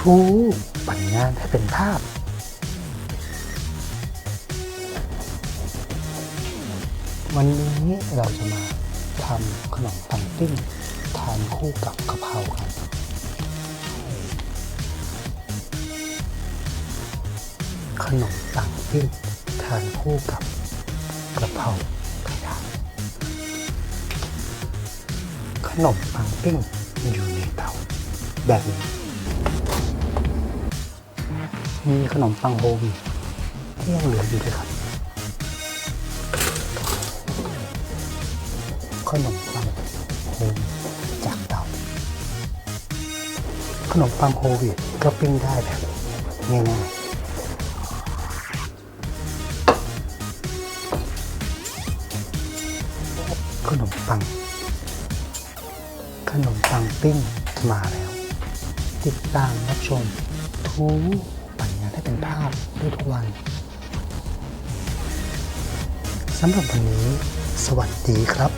ทูปั่นงานให้เป็นภาพ วันนี้เราจะมาทำขนมปังปิ้งทานคู่กับกะเพรากันขนมปังปิ้งทานคู่กับกระเพราไก่ดาวขนมปังปิ้งอยู่ในเตาแบบนี้ มีขนมปังโฮลวีตที่ยังเหลืออยู่ด้วยครับ ขนมปังโฮลวีตจากเตาขนมปังโฮวีตก็ปิ้งได้แบบง่ายๆขนมปัง ขนมปังปิ้งมาแล้ว ติดตามรับชมทูปั่นงาน ให้เป็นภาพด้วยทุกวันสำหรับวันนี้ สวัสดีครับ